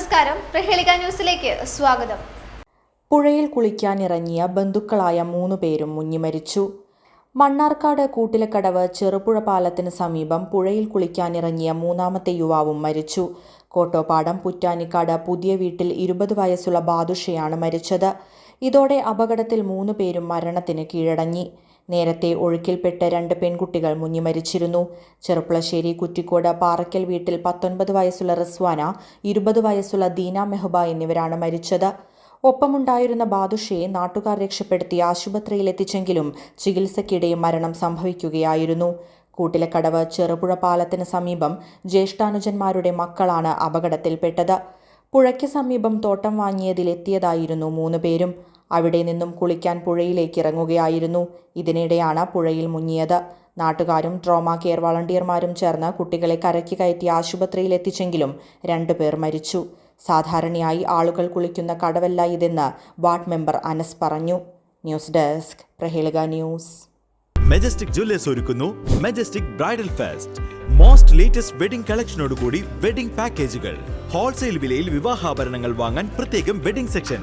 നമസ്കാരം. പ്രഹേളിക ന്യൂസിലേക്ക് സ്വാഗതം. പുഴയിൽ കുളിക്കാനിറങ്ങിയ ബന്ധുക്കളായ മൂന്ന് പേരും മുങ്ങിമരിച്ചു. മണ്ണാർക്കാട് കൂട്ടിലക്കടവ് ചെറുപുഴ പാലത്തിന് സമീപം പുഴയിൽ കുളിക്കാനിറങ്ങിയ മൂന്നാമത്തെ യുവാവും മരിച്ചു. കോട്ടോപ്പാടം പുറ്റാനിക്കാട് പുതിയ വീട്ടിൽ ഇരുപത് വയസ്സുള്ള ബാദുഷയാണ് മരിച്ചത്. ഇതോടെ അപകടത്തിൽ മൂന്ന് പേരും മരണത്തിന് കീഴടങ്ങി. നേരത്തെ ഒഴുക്കിൽപ്പെട്ട രണ്ട് പെൺകുട്ടികൾ മുങ്ങി മരിച്ചിരുന്നു ചെറുപ്പളശ്ശേരി കുറ്റിക്കോട് പാറയ്ക്കൽ വീട്ടിൽ പത്തൊൻപത് വയസ്സുള്ള റസ്വാന ഇരുപത് വയസ്സുള്ള ദീന മെഹബ എന്നിവരാണ് മരിച്ചത്. ഒപ്പമുണ്ടായിരുന്ന ബാദുഷയെ നാട്ടുകാർ രക്ഷപ്പെടുത്തി ആശുപത്രിയിലെത്തിച്ചെങ്കിലും ചികിത്സയ്ക്കിടെ മരണം സംഭവിക്കുകയായിരുന്നു. കൂട്ടിലക്കടവ് ചെറുപുഴ പാലത്തിന് സമീപം ജ്യേഷ്ഠാനുജന്മാരുടെ മക്കളാണ് അപകടത്തിൽപ്പെട്ടത്. പുഴയ്ക്ക് സമീപം തോട്ടം വാങ്ങിയതിലെത്തിയതായിരുന്നു മൂന്ന് പേരും. അവിടെ നിന്നും കുളിക്കാൻ പുഴയിലേക്ക് ഇറങ്ങുകയായിരുന്നു. ഇതിനിടെയാണ് പുഴയിൽ മുങ്ങിയത്. നാട്ടുകാരും ട്രോമ കെയർ വളണ്ടിയർമാരും ചേർന്ന് കുട്ടികളെ കരയ്ക്ക് കയറ്റി ആശുപത്രിയിൽ എത്തിച്ചെങ്കിലും രണ്ടുപേർ മരിച്ചു. സാധാരണയായി ആളുകൾ കുളിക്കുന്ന കടവല്ല ഇതെന്ന് വാർഡ് മെമ്പർ അനസ് പറഞ്ഞു. ന്യൂസ് ഡെസ്ക് പ്രഹേളിക ന്യൂസ്. മെജസ്റ്റിക് ജ്വല്ലേഴ്സ് ഒരുക്കുന്നു Majestic bridal fest most latest wedding കളക്ഷനോടുകൂടി wedding പാക്കേജുകൾ ഹോൾസെയിൽ വിലയിൽ വിവാഹാഭരണങ്ങൾ വാങ്ങാൻ പ്രത്യേകം വെഡിംഗ് സെക്ഷൻ